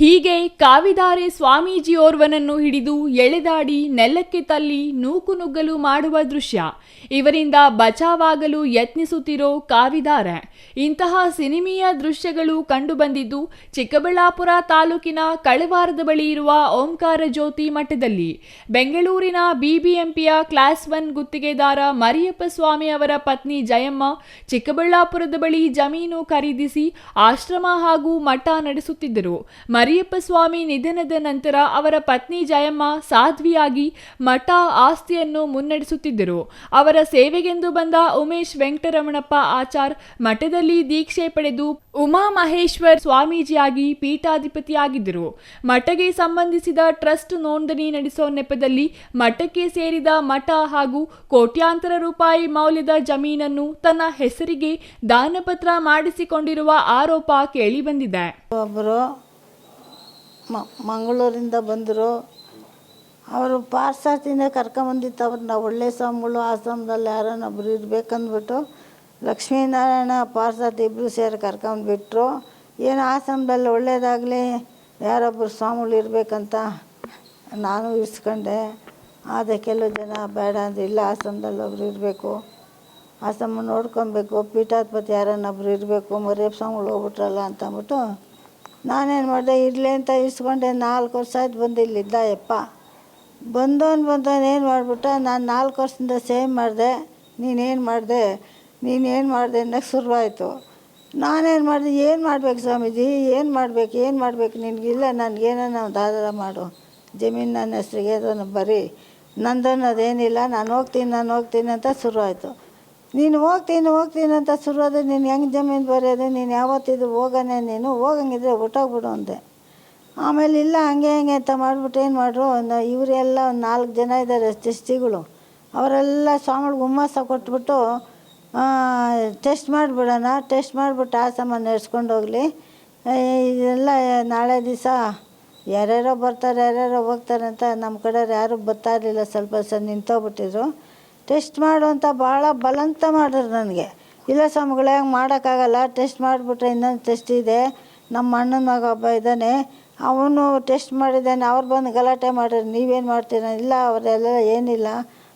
ಹೀಗೆ ಕಾವಿದಾರೆ ಸ್ವಾಮೀಜಿಯೋರ್ವನನ್ನು ಹಿಡಿದು ಎಳೆದಾಡಿ ನೆಲಕ್ಕೆ ತಲ್ಲಿ ನೂಕುನುಗ್ಗಲು ಮಾಡುವ ದೃಶ್ಯ. ಇವರಿಂದ ಬಚಾವಾಗಲು ಯತ್ನಿಸುತ್ತಿರೋ ಕಾವಿದಾರೆ. ಇಂತಹ ಸಿನಿಮೀಯ ದೃಶ್ಯಗಳು ಕಂಡುಬಂದಿದ್ದು ಚಿಕ್ಕಬಳ್ಳಾಪುರ ತಾಲೂಕಿನ ಕಳವಾರದ ಬಳಿ ಇರುವ ಓಂಕಾರ ಜ್ಯೋತಿ ಮಠದಲ್ಲಿ. ಬೆಂಗಳೂರಿನ ಬಿಬಿಎಂಪಿಯ ಕ್ಲಾಸ್ ಒನ್ ಗುತ್ತಿಗೆದಾರ ಮರಿಯಪ್ಪ ಸ್ವಾಮಿ ಅವರ ಪತ್ನಿ ಜಯಮ್ಮ ಚಿಕ್ಕಬಳ್ಳಾಪುರದ ಬಳಿ ಜಮೀನು ಖರೀದಿಸಿ ಆಶ್ರಮ ಹಾಗೂ ಮಠ ನಡೆಸುತ್ತಿದ್ದರು. ಮರಿಯಪ್ಪ ಸ್ವಾಮಿ ನಿಧನದ ನಂತರ ಅವರ ಪತ್ನಿ ಜಯಮ್ಮ ಸಾಧ್ವಿಯಾಗಿ ಮಠ ಆಸ್ತಿಯನ್ನು ಮುನ್ನಡೆಸುತ್ತಿದ್ದರು. ಅವರ ಸೇವೆಗೆಂದು ಬಂದ ಉಮೇಶ್ ವೆಂಕಟರಮಣಪ್ಪ ಆಚಾರ್ ಮಠದಲ್ಲಿ ದೀಕ್ಷೆ ಪಡೆದು ಉಮಾ ಮಹೇಶ್ವರ್ ಸ್ವಾಮೀಜಿಯಾಗಿ ಪೀಠಾಧಿಪತಿಯಾಗಿದ್ದರು. ಮಠಗೆ ಸಂಬಂಧಿಸಿದ ಟ್ರಸ್ಟ್ ನೋಂದಣಿ ನಡೆಸೋ ನೆಪದಲ್ಲಿ ಮಠಕ್ಕೆ ಸೇರಿದ ಮಠ ಹಾಗೂ ಕೋಟ್ಯಾಂತರ ರೂಪಾಯಿ ಮೌಲ್ಯದ ಜಮೀನನ್ನು ತನ್ನ ಹೆಸರಿಗೆ ದಾನಪತ್ರ ಮಾಡಿಸಿಕೊಂಡಿರುವ ಆರೋಪ ಕೇಳಿಬಂದಿದೆ ಒಬ್ಬರು ಮಂಗಳೂರಿಂದ ಬಂದರು. ಅವರು ಪಾರ್ಸಾತಿಂದ ಕರ್ಕೊಂಬಂದಿತ್ತು. ಅವ್ರನ್ನ ಒಳ್ಳೆ ಸ್ವಾಮಿಗಳು ಆಶ್ರಮದಲ್ಲಿ ಯಾರನ್ನೊಬ್ರು ಇರಬೇಕಂದ್ಬಿಟ್ಟು ಲಕ್ಷ್ಮೀನಾರಾಯಣ ಪಾರ್ಸಾತಿ ಇಬ್ಬರು ಸೇರಿ ಕರ್ಕೊಂಡ್ಬಿಟ್ರು. ಏನು ಆಶ್ರಮದಲ್ಲಿ ಒಳ್ಳೇದಾಗಲಿ ಯಾರೊಬ್ಬರು ಸ್ವಾಮಿಗಳು ಇರಬೇಕಂತ ನಾನು ಇರಿಸ್ಕೊಂಡೆ. ಆದರೆ ಕೆಲವು ಜನ ಬೇಡ ಅಂದ್ರೆ ಇಲ್ಲ ಆಶ್ರಮದಲ್ಲಿ ಒಬ್ರು ಇರಬೇಕು. ಆಶ್ರಮ ನೋಡ್ಕೊಬೇಕು. ಪೀಠಾಧಿಪತಿ ಯಾರನ್ನೊಬ್ರು ಇರಬೇಕು ಮರೇಪ್ ಸ್ವಾಮಿಗಳು ಹೋಗ್ಬಿಟ್ರಲ್ಲ ಅಂತ ಅಂದ್ಬಿಟ್ಟು ನಾನೇನು ಮಾಡಿದೆ, ಇರಲಿ ಅಂತ ಇಸ್ಕೊಂಡೆ, ನಾಲ್ಕು ವರ್ಷ ಆಯ್ತು ಬಂದು ಇಲ್ಲಿದ್ದ, ಯಪ್ಪ. ಬಂದವನು ಬಂದವನು ಏನು ಮಾಡಿಬಿಟ್ಟ, ನಾನು ನಾಲ್ಕು ವರ್ಷದಿಂದ ಸೇಮ್ ಮಾಡಿದೆ ನೀನೇನು ಮಾಡಿದೆ ನೀನೇನು ಮಾಡಿದೆ ಅನ್ನೋಕ್ಕೆ ಶುರುವಾಯಿತು. ನಾನೇನು ಮಾಡಿದೆ, ಏನು ಮಾಡ್ಬೇಕು ಸ್ವಾಮೀಜಿ, ಏನು ಮಾಡ್ಬೇಕು ಏನು ಮಾಡ್ಬೇಕು, ನಿನಗಿಲ್ಲ, ನನಗೇನೋ ನಾವು ದಾದಾರ ಮಾಡು. ಜಮೀನು ನನ್ನ ಹೆಸ್ರಿಗೆ ಅದನ್ನು ಬರೀ. ನಂದನ್ನು ಅದೇನಿಲ್ಲ, ನಾನು ಹೋಗ್ತೀನಿ ನಾನು ಹೋಗ್ತೀನಿ ಅಂತ ಶುರುವಾಯಿತು. ನೀನು ಹೋಗ್ತೀನಿ ಹೋಗ್ತೀನಿ ಅಂತ ಶುರುವಾದ್ರೆ ನೀನು ಹೆಂಗೆ ಜಮೀನು ಬರೆಯೋದು ನೀನು ಯಾವತ್ತಿದು ಹೋಗೋಣ ನೀನು ಹೋಗಂಗಿದ್ರೆ ಹೊಟ್ಟೋಗ್ಬಿಡು ಅಂದೆ. ಆಮೇಲೆ ಇಲ್ಲ, ಹಂಗೆ ಹಂಗೆ ಅಂತ ಮಾಡಿಬಿಟ್ಟು ಏನು ಮಾಡ್ರು? ಇವರೆಲ್ಲ ಒಂದು ನಾಲ್ಕು ಜನ ಇದ್ದಾರೆ ಟೆಸ್ಟಿಗಳು ಅವರೆಲ್ಲ ಸ್ವಾಮಿಗಳಿಗೆ ಹುಮ್ಮಸ್ಸ ಕೊಟ್ಬಿಟ್ಟು ಟೆಸ್ಟ್ ಮಾಡಿಬಿಡೋಣ, ಟೆಸ್ಟ್ ಮಾಡಿಬಿಟ್ಟು ಆ ಸಾಮಾನು ನಡೆಸ್ಕೊಂಡು ಹೋಗಲಿ. ಇದೆಲ್ಲ ನಾಳೆ ದಿವಸ ಯಾರ್ಯಾರೋ ಬರ್ತಾರೆ, ಯಾರ್ಯಾರೋ ಹೋಗ್ತಾರೆ ಅಂತ ನಮ್ಮ ಕಡೆಯವ್ರು ಯಾರೂ ಬರ್ತಾ ಇರಲಿಲ್ಲ, ಸ್ವಲ್ಪ ಸಹ ನಿಂತೋಗ್ಬಿಟ್ಟಿದ್ರು. ಟೆಸ್ಟ್ ಮಾಡುವಂಥ ಭಾಳ ಬಲಂತ ಮಾಡಿದ್ರು ನನಗೆ. ಇಲ್ಲ ಸ್ವಾಮಿಗಳೇ, ಹಂಗೆ ಮಾಡೋಕ್ಕಾಗಲ್ಲ. ಟೆಸ್ಟ್ ಮಾಡಿಬಿಟ್ರೆ ಇನ್ನೊಂದು ಟೆಸ್ಟ್ ಇದೆ. ನಮ್ಮ ಅಣ್ಣನ ಮಗ ಒಬ್ಬ ಇದ್ದಾನೆ. ಅವನು ಟೆಸ್ಟ್ ಮಾಡಿದ್ದಾನೆ. ಅವ್ರು ಬಂದು ಗಲಾಟೆ ಮಾಡಿದ್ರು ನೀವೇನು ಮಾಡ್ತೀರ? ಇಲ್ಲ, ಅವರೆಲ್ಲ ಏನಿಲ್ಲ.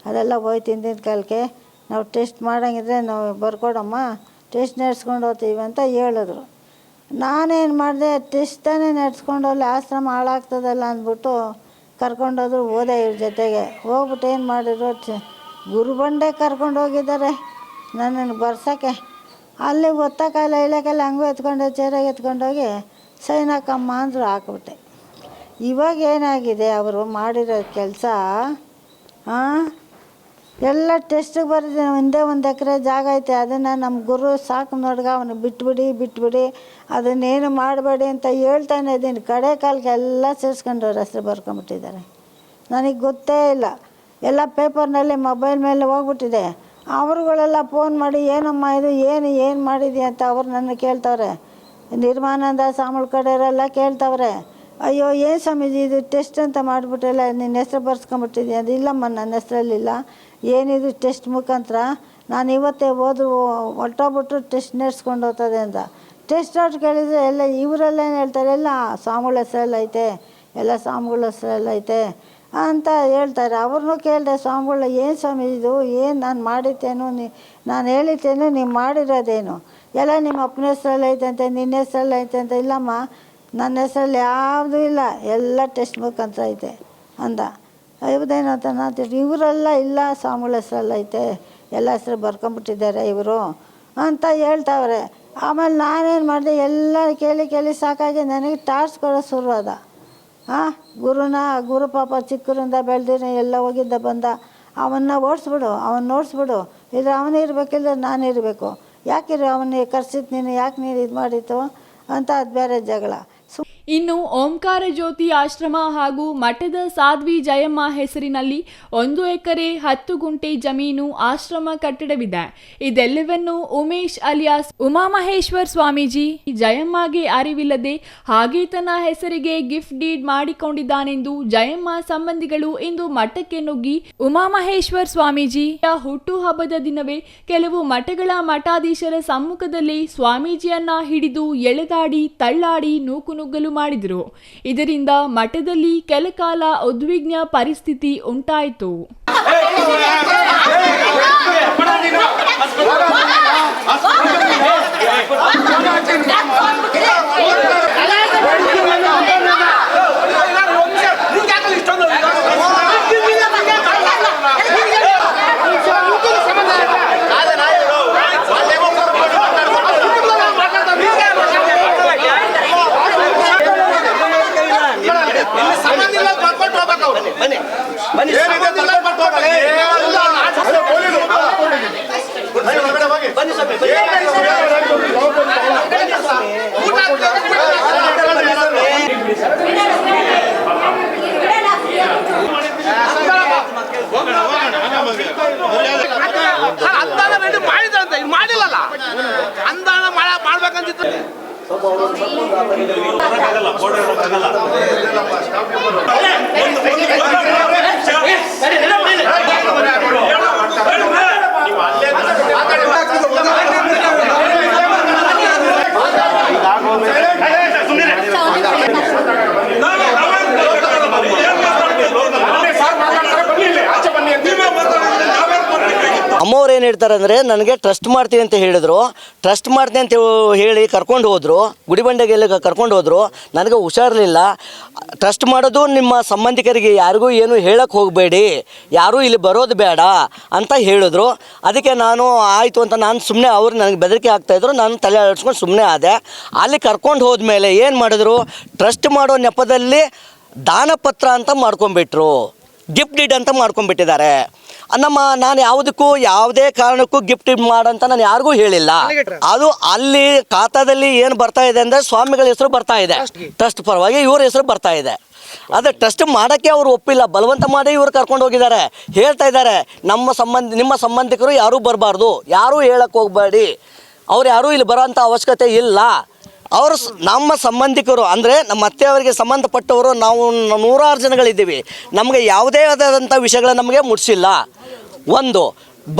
ಅದೆಲ್ಲ ಹೋಯ್ತು ಹಿಂದಿನ ಕಾಲಕ್ಕೆ. ನಾವು ಟೆಸ್ಟ್ ಮಾಡೋಂಗಿದ್ರೆ ನಾವು ಬರ್ಕೊಡಮ್ಮ. ಟೆಸ್ಟ್ ನಡೆಸ್ಕೊಂಡು ಹೋಗ್ತೀವಿ ಅಂತ ಹೇಳಿದ್ರು. ನಾನೇನು ಮಾಡಿದೆ, ಟೆಸ್ಟ್ ತಾನೇ ನಡೆಸ್ಕೊಂಡು ಹೋಗಲಿ ಆಶ್ರಮ ಹಾಳಾಗ್ತದಲ್ಲ ಅಂದ್ಬಿಟ್ಟು ಕರ್ಕೊಂಡೋದ್ರು ಹೋದೆ ಇವ್ರ ಜೊತೆಗೆ. ಹೋಗ್ಬಿಟ್ಟು ಏನು ಮಾಡಿದ್ರು? ಗುರುಬಂಡೆ ಕರ್ಕೊಂಡು ಹೋಗಿದ್ದಾರೆ. ನನ್ನನ್ನು ಬರ್ಸೋಕ್ಕೆ. ಅಲ್ಲಿ ಒತ್ತಕ್ಕಾಲ ಇಳಕ್ಕೆಲ್ಲ ಹಂಗೂ ಎತ್ಕೊಂಡು, ಚೇರಾಗಿ ಎತ್ಕೊಂಡೋಗಿ ಸೈನ್ ಹಾಕಮ್ಮ ಅಂದರು ಹಾಕ್ಬಿಟ್ಟೆ. ಇವಾಗ ಏನಾಗಿದೆ ಅವರು ಮಾಡಿರೋ ಕೆಲಸ? ಎಲ್ಲ ಟೆಸ್ಟಿಗೆ ಬರೆದಿದ್ದೀನಿ. ಒಂದೇ ಒಂದು ಎಕರೆ ಜಾಗ ಐತೆ. ಅದನ್ನು ನಮ್ಮ ಗುರು ಸಾಕು ನೋಡ್ಗ ಅವನು ಬಿಟ್ಬಿಡಿ ಬಿಟ್ಬಿಡಿ. ಅದನ್ನೇನು ಮಾಡಬೇಡಿ ಅಂತ ಹೇಳ್ತಾನೆ ಇದ್ದೀನಿ. ಕಡೆ ಕಾಲಕ್ಕೆ ಎಲ್ಲ ಸೇರಿಸ್ಕೊಂಡವ್ರ ಹೆಸ್ರು ಬರ್ಕೊಂಬಿಟ್ಟಿದ್ದಾರೆ. ನನಗೆ ಗೊತ್ತೇ ಇಲ್ಲ. ಎಲ್ಲ ಪೇಪರ್ನಲ್ಲಿ ಮೊಬೈಲ್ ಮೇಲೆ ಹೋಗ್ಬಿಟ್ಟಿದೆ. ಅವರುಗಳೆಲ್ಲ ಫೋನ್ ಮಾಡಿ, ಏನಮ್ಮ ಇದು? ಏನು? ಏನು ಮಾಡಿದ್ಯಾ? ಅಂತ ಅವ್ರು ನನ್ನ ಕೇಳ್ತವ್ರೆ. ನಿರ್ಮಾನಂದ ಸಾಮಳ ಕಡೆಯವರೆಲ್ಲ ಕೇಳ್ತವ್ರೆ. ಅಯ್ಯೋ, ಏನು ಸ್ವಾಮೀಜಿ ಇದು ಟೆಸ್ಟ್ ಅಂತ ಮಾಡಿಬಿಟ್ಟೆಲ್ಲ ನಿನ್ನ ಹೆಸ್ರು ಬರ್ಸ್ಕೊಂಬಿಟ್ಟಿದ್ಯಾ? ಅದು ಇಲ್ಲಮ್ಮ, ನನ್ನ ಹೆಸ್ರಲ್ಲಿಲ್ಲ. ಏನಿದು ಟೆಸ್ಟ್ ಮುಖಾಂತರ? ನಾನು ಇವತ್ತೇ ಹೋದ್ರು ಹೊರ್ಟೋಗ್ಬಿಟ್ಟು ಟೆಸ್ಟ್ ನಡೆಸ್ಕೊಂಡು ಹೋಗ್ತದೆ ಅಂತ. ಟೆಸ್ಟ್ ಔಟ್ ಕೇಳಿದರೆ ಎಲ್ಲ ಇವರೆಲ್ಲ ಏನು ಹೇಳ್ತಾರೆ? ಎಲ್ಲ ಸ್ವಾಮಿಗಳ ಹೆಸ್ರಲ್ಲೈತೆ ಎಲ್ಲ ಸ್ವಾಮಿಗಳ ಹೆಸ್ರಲ್ಲಿ ಐತೆ. ಅಂತ ಹೇಳ್ತಾರೆ. ಅವ್ರನ್ನೂ ಕೇಳಿದೆ, ಸ್ವಾಮಿಗಳು, ಏನು ಸ್ವಾಮಿ ಇದು? ಏನು ನಾನು ಮಾಡಿದ್ದೇನು? ನೀ, ನಾನು ಹೇಳಿದ್ದೇನು, ನೀವು ಮಾಡಿರೋದೇನು? ಎಲ್ಲ ನಿಮ್ಮ ಅಪ್ಪನ ಹೆಸ್ರಲ್ಲಿ ಐತೆ ಅಂತ, ನಿನ್ನ ಹೆಸ್ರಲ್ಲಿ ಐತೆ ಅಂತ. ಇಲ್ಲಮ್ಮ, ನನ್ನ ಹೆಸ್ರಲ್ಲಿ ಯಾವುದೂ ಇಲ್ಲ. ಎಲ್ಲ ಟೆಸ್ಟ್ ಬುಕ್ ಅಂತ ಐತೆ ಅಂದ. ಇವ್ದೇನು ಅಂತ ನಾನು ಇವರೆಲ್ಲ ಇಲ್ಲ, ಸ್ವಾಮಿಗಳ ಹೆಸ್ರಲ್ಲಿ ಐತೆ. ಎಲ್ಲ ಹೆಸ್ರು ಬರ್ಕೊಂಬಿಟ್ಟಿದ್ದಾರೆ ಇವರು ಅಂತ ಹೇಳ್ತಾವ್ರೆ. ಆಮೇಲೆ ನಾನೇನು ಮಾಡಿದೆ ಎಲ್ಲ ಕೇಳಿ ಕೇಳಿ ಸಾಕಾಗಿ ನನಗೆ ಟಾರ್ಚ್ ಕೊಡೋ ಶುರುವಾದ. ಹಾಂ ಗುರುನ, ಗುರು ಪಾಪ ಚಿಕ್ಕರಿಂದ ಬೆಳೆದಿನ ಎಲ್ಲ ಹೋಗಿದ್ದ ಬಂದ, ಅವನ್ನ ಓಡಿಸ್ಬಿಡು ಅವನ್ನ ಓಡಿಸ್ಬಿಡು. ಇದ್ರೆ ಅವನೇ ಇರಬೇಕಿಲ್ಲ, ನಾನು ಇರಬೇಕು. ಯಾಕಿರು ಅವನಿಗೆ ಕರ್ಸಿದ್ದು ನೀನು, ಯಾಕೆ ನೀನು ಇದು ಮಾಡಿತ್ತು ಅಂತ ಅದು ಬೇರೆ ಜಗಳ. ಇನ್ನು ಓಂಕಾರ ಜ್ಯೋತಿ ಆಶ್ರಮ ಹಾಗೂ ಮಠದ ಸಾಧ್ವಿ ಜಯಮ್ಮ ಹೆಸರಿನಲ್ಲಿ ಒಂದು ಎಕರೆ ಹತ್ತು ಗುಂಟೆ ಜಮೀನು ಆಶ್ರಮ ಕಟ್ಟಡವಿದೆ. ಇದೆಲ್ಲವನ್ನು ಉಮೇಶ್ ಅಲಿಯಾಸ್, ಉಮಾಮಹೇಶ್ವರ್ ಸ್ವಾಮೀಜಿ ಜಯಮ್ಮಗೆ ಅರಿವಿಲ್ಲದೆ ಹಾಗೆ ತನ್ನ ಹೆಸರಿಗೆ ಗಿಫ್ಟ್ ಡೀಡ್ ಮಾಡಿಕೊಂಡಿದ್ದಾನೆಂದು ಜಯಮ್ಮ ಸಂಬಂಧಿಗಳು ಇಂದು ಮಠಕ್ಕೆ ನುಗ್ಗಿ ಉಮಾಮಹೇಶ್ವರ್ ಸ್ವಾಮೀಜಿ ಹುಟ್ಟು ಹಬ್ಬದ ದಿನವೇ ಕೆಲವು ಮಠಗಳ ಮಠಾಧೀಶರ ಸಮ್ಮುಖದಲ್ಲಿ ಸ್ವಾಮೀಜಿಯನ್ನ ಹಿಡಿದು ಎಳೆದಾಡಿ, ತಳ್ಳಾಡಿ ನೂಕುನುಗ್ಗಲು ಮಾಡಿದರು. ಇದರಿಂದ ಮಠದಲ್ಲಿ ಕೆಲಕಾಲ ಉದ್ವಿಗ್ನ ಪರಿಸ್ಥಿತಿ ಉಂಟಾಯಿತು. ಅಮ್ಮವ್ರು ಏನು ಹೇಳ್ತಾರೆ ಅಂದರೆ, ನನಗೆ ಟ್ರಸ್ಟ್ ಮಾಡ್ತೀವಿ ಅಂತ ಹೇಳಿದ್ರು. ಟ್ರಸ್ಟ್ ಮಾಡ್ತೀನಿ ಅಂತ ಹೇಳಿ ಕರ್ಕೊಂಡು ಹೋದರು. ಗುಡಿಬಂಡೆಗೆಲ್ಲ ಕರ್ಕೊಂಡು ಹೋದರು. ನನಗೆ ಹುಷಾರಿರಲಿಲ್ಲ ಟ್ರಸ್ಟ್ ಮಾಡೋದು ನಿಮ್ಮ ಸಂಬಂಧಿಕರಿಗೆ ಯಾರಿಗೂ ಏನು ಹೇಳಕ್ಕೆ ಹೋಗಬೇಡಿ. ಯಾರೂ ಇಲ್ಲಿ ಬರೋದು ಬೇಡ ಅಂತ ಹೇಳಿದ್ರು. ಅದಕ್ಕೆ ನಾನು, ಆಯಿತು ಅಂತ ನಾನು ಸುಮ್ಮನೆ ಅವ್ರು ನನಗೆ ಬೆದರಿಕೆ ಆಗ್ತಾಯಿದ್ರು ನಾನು ತಲೆ ಆಡಿಸ್ಕೊಂಡು ಸುಮ್ಮನೆ ಆದೆ. ಅಲ್ಲಿ ಕರ್ಕೊಂಡು ಹೋದ್ಮೇಲೆ ಏನು ಮಾಡಿದ್ರು? ಟ್ರಸ್ಟ್ ಮಾಡೋ ನೆಪದಲ್ಲಿ ದಾನಪತ್ರ ಅಂತ ಮಾಡ್ಕೊಂಬಿಟ್ರು ಗಿಫ್ಟ್ ಇಡ್ ಅಂತ ಮಾಡ್ಕೊಂಡ್ಬಿಟ್ಟಿದ್ದಾರೆ. ನಮ್ಮ ನಾನು ಯಾವುದಕ್ಕೂ ಯಾವುದೇ ಕಾರಣಕ್ಕೂ ಗಿಫ್ಟ್ ಮಾಡಂತ ನಾನು ಯಾರಿಗೂ ಹೇಳಿಲ್ಲ. ಅದು ಅಲ್ಲಿ ಖಾತಾದಲ್ಲಿ ಏನು ಬರ್ತಾ ಇದೆ ಅಂದರೆ ಸ್ವಾಮಿಗಳ ಹೆಸರು ಬರ್ತಾ ಇದೆ. ಟ್ರಸ್ಟ್ ಪರವಾಗಿ ಇವ್ರ ಹೆಸರು ಬರ್ತಾ ಇದೆ. ಅದೇ ಟ್ರಸ್ಟ್ ಮಾಡೋಕ್ಕೆ ಅವರು ಒಪ್ಪಿಲ್ಲ. ಬಲವಂತ ಮಾಡಿ ಇವ್ರು ಕರ್ಕೊಂಡು ಹೋಗಿದ್ದಾರೆ. ಹೇಳ್ತಾ ಇದ್ದಾರೆ ನಮ್ಮ ಸಂಬಂಧ ನಿಮ್ಮ ಸಂಬಂಧಿಕರು ಯಾರೂ ಬರಬಾರ್ದು. ಯಾರೂ ಹೇಳಕ್ಕೆ ಹೋಗಬೇಡಿ. ಅವ್ರು ಯಾರೂ ಇಲ್ಲಿ ಬರೋಂಥ ಅವಶ್ಯಕತೆ ಇಲ್ಲ. ಅವರು ನಮ್ಮ ಸಂಬಂಧಿಕರು, ಅಂದರೆ ನಮ್ಮ ಅತ್ತೆಯವರಿಗೆ ಸಂಬಂಧಪಟ್ಟವರು, ನಾವು ನೂರಾರು ಜನಗಳಿದ್ದೀವಿ. ನಮಗೆ ಯಾವುದೇ ಆದಂಥ ವಿಷಯಗಳು ನಮಗೆ ಮುಟ್ಸಿಲ್ಲ. ಒಂದು,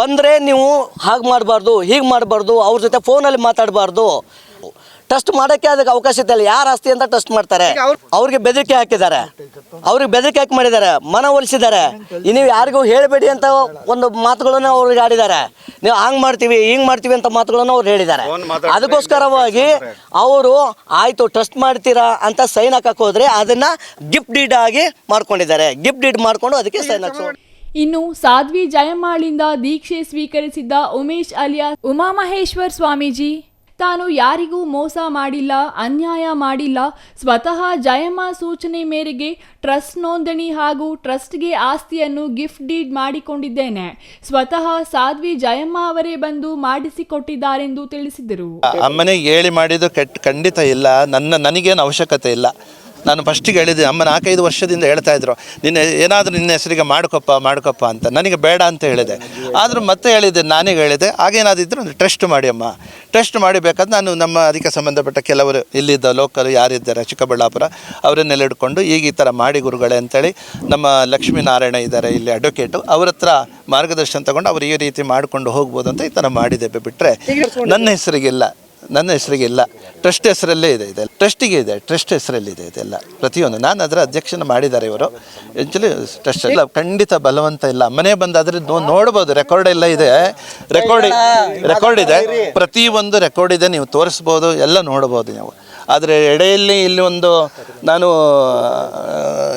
ಬಂದರೆ ನೀವು ಹಾಗೆ ಮಾಡಬಾರ್ದು, ಹೀಗೆ ಮಾಡಬಾರ್ದು, ಅವ್ರ ಜೊತೆ ಫೋನಲ್ಲಿ ಮಾತಾಡಬಾರ್ದು. ಟೆಸ್ಟ್ ಮಾಡೋಕ್ಕೆ ಅದಕ್ಕೆ ಅವಕಾಶ ಇಲ್ಲ. ಯಾರ ಆಸ್ತಿ ಅಂತ ಟೆಸ್ಟ್ ಮಾಡ್ತಾರೆ. ಅವ್ರಿಗೆ ಬೆದರಿಕೆ ಹಾಕಿದ್ದಾರೆ. ಅವ್ರಿಗೆ ಬೆದರಿಕೆ ಹಾಕಿ ಮಾಡಿದ್ದಾರೆ. ಮನವೊಲಿಸಿದ್ದಾರೆ ನೀವು ಯಾರಿಗೂ ಹೇಳಬೇಡಿ ಅಂತ ಒಂದು ಮಾತುಗಳನ್ನು ಅವ್ರಿಗೆ ಆಡಿದ್ದಾರೆ. ನೀವು ಹಂಗೆ ಮಾಡ್ತೀವಿ ಹಿಂಗೆ ಮಾಡ್ತೀವಿ ಅಂತ ಮಾತುಗಳನ್ನು ಅವ್ರು ಹೇಳಿದ್ದಾರೆ. ಅದಕ್ಕೋಸ್ಕರವಾಗಿ ಅವರು ಆಯಿತು ಟ್ರಸ್ಟ್ ಮಾಡ್ತೀರಾ ಅಂತ ಸೈನ್ ಹಾಕಕ್ಕೆ ಹೋದ್ರೆ ಅದನ್ನ ಗಿಫ್ಟ್ ಡೀಡ್ ಆಗಿ ಮಾಡ್ಕೊಂಡಿದ್ದಾರೆ. ಗಿಫ್ಟ್ ಡೀಡ್ ಮಾಡ್ಕೊಂಡು ಅದಕ್ಕೆ ಸೈನ್ ಹಾಕ್ಸೋ. ಇನ್ನು ಸಾಧ್ವಿ ಜಯಮಾಳಿಂದ ದೀಕ್ಷೆ ಸ್ವೀಕರಿಸಿದ್ದ ಉಮೇಶ್ ಅಲಿಯಾ ಉಮಾಮಹೇಶ್ವರ್ ಸ್ವಾಮೀಜಿ. ತಾನು ಯಾರಿಗೂ ಮೋಸ ಮಾಡಿಲ್ಲ, ಅನ್ಯಾಯ ಮಾಡಿಲ್ಲ, ಸ್ವತಃ ಜಯಮ್ಮ ಸೂಚನೆ ಮೇರೆಗೆ ಟ್ರಸ್ಟ್ ನೋಂದಣಿ ಹಾಗೂ ಟ್ರಸ್ಟ್ಗೆ ಆಸ್ತಿಯನ್ನು ಗಿಫ್ಟ್ ಡೀಡ್ ಮಾಡಿಕೊಂಡಿದ್ದೇನೆ. ಸ್ವತಃ ಸಾಧ್ವಿ ಜಯಮ್ಮ ಅವರೇ ಬಂದು ಮಾಡಿಸಿಕೊಟ್ಟಿದ್ದಾರೆಂದು ತಿಳಿಸಿದರು. ಅಮ್ಮನಿಗೆ ಹೇಳಿ ಮಾಡಿದ್ದು ಖಂಡಿತ ಇಲ್ಲ. ನನ್ನ ನನಗೇನು ಅವಶ್ಯಕತೆ ಇಲ್ಲ. ನಾನು ಫಸ್ಟಿಗೆ ಹೇಳಿದ್ದೆ ಅಮ್ಮ ನಾಲ್ಕೈದು ವರ್ಷದಿಂದ ಹೇಳ್ತಾ ಇದ್ರು ನಿನ್ನ ಏನಾದರೂ ನಿನ್ನ ಹೆಸರಿಗೆ ಮಾಡ್ಕೊಪ್ಪ ಮಾಡ್ಕೊಪ್ಪ ಅಂತ. ನನಗೆ ಬೇಡ ಅಂತ ಹೇಳಿದೆ. ಆದರೂ ಮತ್ತೆ ಹೇಳಿದ್ದೆ ನಾನೇ ಹೇಳಿದೆ. ಆಗೇನಾದಿದ್ರು ಒಂದು ಟ್ರಸ್ಟ್ ಮಾಡಿ ಅಮ್ಮ. ಟ್ರಸ್ಟ್ ಮಾಡಬೇಕಾದ್ರೆ ನಾನು ನಮ್ಮ ಅದಕ್ಕೆ ಸಂಬಂಧಪಟ್ಟ ಕೆಲವರು ಇಲ್ಲಿದ್ದ ಲೋಕಲ್ ಯಾರಿದ್ದಾರೆ ಚಿಕ್ಕಬಳ್ಳಾಪುರ ಅವರನ್ನೆಲ್ಲ ಹಿಡ್ಕೊಂಡು ಈಗ ಈ ಥರ ಮಾಡಿ ಗುರುಗಳೇ ಅಂತೇಳಿ ನಮ್ಮ ಲಕ್ಷ್ಮೀನಾರಾಯಣ ಇದ್ದಾರೆ ಇಲ್ಲಿ ಅಡ್ವೊಕೇಟು ಅವ್ರ ಹತ್ರ ಮಾರ್ಗದರ್ಶನ ತಗೊಂಡು ಅವ್ರು ಈ ರೀತಿ ಮಾಡಿಕೊಂಡು ಹೋಗ್ಬೋದು ಅಂತ ಈ ಥರ ಮಾಡಿದೆ. ಬಿಟ್ಟರೆ ನನ್ನ ಹೆಸರಿಗಿಲ್ಲ. ನನ್ನ ಹೆಸರಿಗೆ ಇಲ್ಲ. ಟ್ರಸ್ಟ್ ಹೆಸರಲ್ಲೇ ಇದೆ ಇದೆ ಟ್ರಸ್ಟಿಗೆ ಇದೆ. ಟ್ರಸ್ಟ್ ಹೆಸರಲ್ಲಿ ಇದೆ ಇದೆಲ್ಲ. ಪ್ರತಿಯೊಂದು. ನಾನು ಅದರ ಅಧ್ಯಕ್ಷನ ಮಾಡಿದ್ದಾರೆ ಇವರು. ಆ್ಯಕ್ಚುಲಿ ಟ್ರಸ್ಟ್ ಎಲ್ಲ ಖಂಡಿತ ಬಲವಂತ ಇಲ್ಲ. ಮನೆ ಬಂದಾದರೆ ನೋಡ್ಬೋದು. ರೆಕಾರ್ಡ್ ಎಲ್ಲ ಇದೆ. ರೆಕಾರ್ಡ್ ರೆಕಾರ್ಡ್ ಇದೆ. ಪ್ರತಿಯೊಂದು ರೆಕಾರ್ಡ್ ಇದೆ. ನೀವು ತೋರಿಸ್ಬೋದು. ಎಲ್ಲ ನೋಡ್ಬೋದು ನೀವು. ಆದರೆ ಎಡೆಯಲ್ಲಿ ಇಲ್ಲಿ ಒಂದು ನಾನು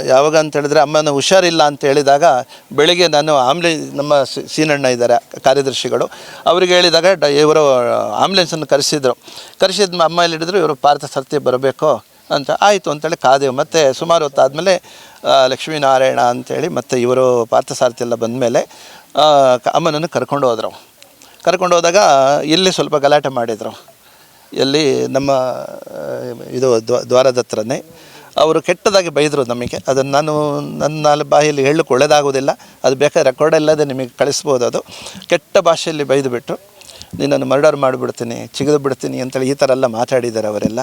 ಯಾವಾಗ ಅಂತ ಹೇಳಿದ್ರೆ ಅಮ್ಮನ ಹುಷಾರಿಲ್ಲ ಅಂತ ಹೇಳಿದಾಗ ಬೆಳಿಗ್ಗೆ ನಾನು ಆಂಬ್ಲೆ ನಮ್ಮ ಸೀನಣ್ಣ ಇದ್ದಾರೆ, ಕಾರ್ಯದರ್ಶಿಗಳು. ಅವರಿಗೆ ಹೇಳಿದಾಗ ಇವರು ಆಂಬ್ಯುಲೆನ್ಸನ್ನು ಕರೆಸಿದ್ರು. ಕರೆಸಿದ ಅಮ್ಮ ಹಿಡಿದ್ರು ಇವರು ಪಾರ್ಥ ಸರ್ತಿ ಬರಬೇಕು ಅಂತ. ಆಯಿತು ಅಂತೇಳಿ ಕಾದೆವು ಮತ್ತು ಸುಮಾರು ಹೊತ್ತಾದಮೇಲೆ ಲಕ್ಷ್ಮೀನಾರಾಯಣ ಅಂತೇಳಿ ಮತ್ತು ಇವರು ಪಾರ್ಥಸಾರಥಿ ಎಲ್ಲ ಬಂದಮೇಲೆ ಅಮ್ಮನನ್ನು ಕರ್ಕೊಂಡು ಹೋದರು. ಕರ್ಕೊಂಡು ಹೋದಾಗ ಇಲ್ಲಿ ಸ್ವಲ್ಪ ಗಲಾಟೆ ಮಾಡಿದರು. ಎಲ್ಲಿ ನಮ್ಮ ಇದು ದ್ವ- ದ್ವಾರದ ಹತ್ರನೇ ಅವರು ಕೆಟ್ಟದಾಗಿ ಬೈದರು ನಮಗೆ. ಅದನ್ನು ನಾನು ನನ್ನ ಬಾಯಲ್ಲಿ ಹೇಳಕ್ಕೆ ಒಳ್ಳೆಯದಾಗೋದಿಲ್ಲ ಅದು ಬೇಕಾದ್ರೆ ರೆಕಾರ್ಡ್ ಇಲ್ಲದೆ ನಿಮಗೆ ಕಳಿಸ್ಬೋದು ಅದು. ಕೆಟ್ಟ ಭಾಷೆಯಲ್ಲಿ ಬೈದುಬಿಟ್ಟು ನಿನ್ನನ್ನು ಮರ್ಡರ್ ಮಾಡಿಬಿಡ್ತೀನಿ ಚಿಗಿದು ಬಿಡ್ತೀನಿ ಅಂತೇಳಿ ಈ ಥರ ಎಲ್ಲ ಮಾತಾಡಿದ್ದಾರೆ ಅವರೆಲ್ಲ.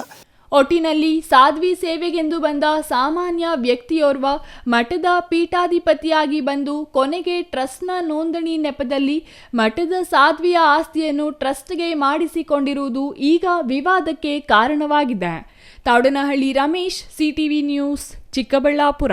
ಒಟ್ಟಿನಲ್ಲಿ ಸಾಧ್ವಿ ಸೇವೆಗೆಂದು ಬಂದ ಸಾಮಾನ್ಯ ವ್ಯಕ್ತಿಯೋರ್ವ ಮಠದ ಪೀಠಾಧಿಪತಿಯಾಗಿ ಬಂದು ಕೊನೆಗೆ ಟ್ರಸ್ಟ್ನ ನೋಂದಣಿ ನೆಪದಲ್ಲಿ ಮಠದ ಸಾಧ್ವಿಯ ಆಸ್ತಿಯನ್ನು ಟ್ರಸ್ಟ್ಗೆ ಮಾಡಿಸಿಕೊಂಡಿರುವುದು ಈಗ ವಿವಾದಕ್ಕೆ ಕಾರಣವಾಗಿದೆ. Tadanahalli Ramesh, CTV news, Chikkaballapur.